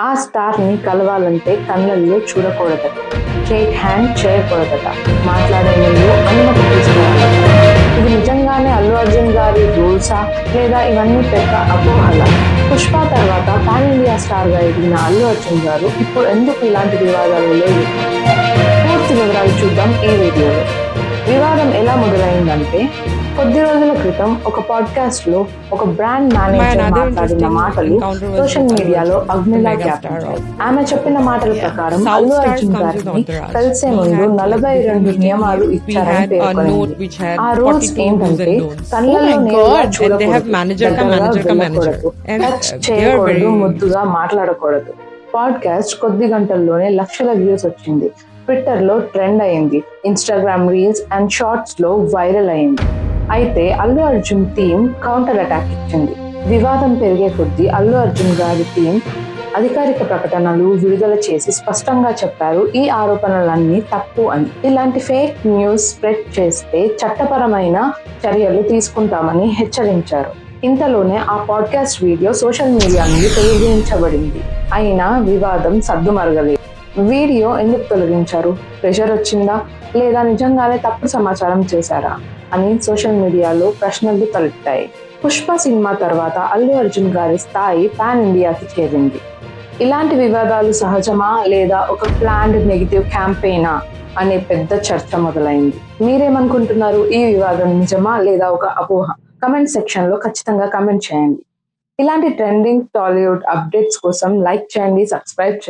ఆ స్టార్ని కలవాలంటే కళ్ళల్లో చూడకూడదట షేక్ హ్యాండ్ చేయకూడదట. మాట్లాడే ముందు అనుమతి తీసుకోవాలి. ఇది నిజంగానే అల్లు అర్జున్ గారి రూల్సా? లేదా ఇవన్నీ పెద్ద అపోహల? పుష్ప తర్వాత పాన్ ఇండియా స్టార్గా ఎదిగిన అల్లు అర్జున్ గారు ఇప్పుడు ఎందుకు ఇలాంటి వివాదాలు లేవు? పూర్తి వివరాలు చూద్దాం ఈ వీడియోలో. వివాదం ఎలా మొదలైందంటే కొద్ది రోజుల క్రితం ఒక పాడ్కాస్ట్లో ఒక బ్రాండ్ మేనేజర్ మాటలు సోషల్ మీడియాలో అగ్ని ఆమె చెప్పిన మాటల ప్రకారం అల్లు అర్జున్ గారిని కలిసే ముందు నలభై రెండు నియమాలు ఇచ్చారని పేర్కొంది ఆ రూల్స్ ఏంటంటే టచ్ చేయకూడదు ముద్దుగా మాట్లాడకూడదు. పాడ్కాస్ట్ కొద్ది గంటల్లోనే లక్షల వ్యూస్ వచ్చింది. ట్విట్టర్లో ట్రెండ్ అయింది. ఇన్స్టాగ్రామ్ రీల్స్ అండ్ షార్ట్స్లో వైరల్ అయింది. అయితే Allu Arjun team counter attack ఇచ్చింది. వివాదం పెరిగే కొద్దీ అల్లు అర్జున్ గారి టీం అధికారిక ప్రకటనలు విడుదల చేసి స్పష్టంగా చెప్పారు ఈ ఆరోపణలన్నీ తప్పు అని. ఇలాంటి ఫేక్ న్యూస్ స్ప్రెడ్ చేస్తే చట్టపరమైన చర్యలు తీసుకుంటామని హెచ్చరించారు. ఇంతలోనే ఆ పాడ్కాస్ట్ వీడియో సోషల్ మీడియా నుండి తొలగించబడింది. అయినా వివాదం సద్దుమరగలేదు. వీడియో ఎందుకు తొలగించారు? ప్రెషర్ వచ్చిందా? లేదా నిజంగానే తప్పు సమాచారం చేశారా? అని సోషల్ మీడియాలో ప్రశ్నలు తలెత్తాయి. పుష్ప సినిమా తర్వాత అల్లు అర్జున్ గారి స్థాయి పాన్ ఇండియాకి చేరింది. ఇలాంటి వివాదాలు సహజమా? లేదా ఒక ప్లాండ్ నెగిటివ్ క్యాంపెయినా? అనే పెద్ద చర్చ మొదలైంది. మీరేమనుకుంటున్నారు? ఈ వివాదం నిజమా? లేదా ఒక అపోహ? కమెంట్ సెక్షన్లో ఖచ్చితంగా కమెంట్ చేయండి. ఇలాంటి ట్రెండింగ్ టాలీవుడ్ అప్డేట్స్ కోసం లైక్ చేయండి సబ్స్క్రైబ్ చేయండి.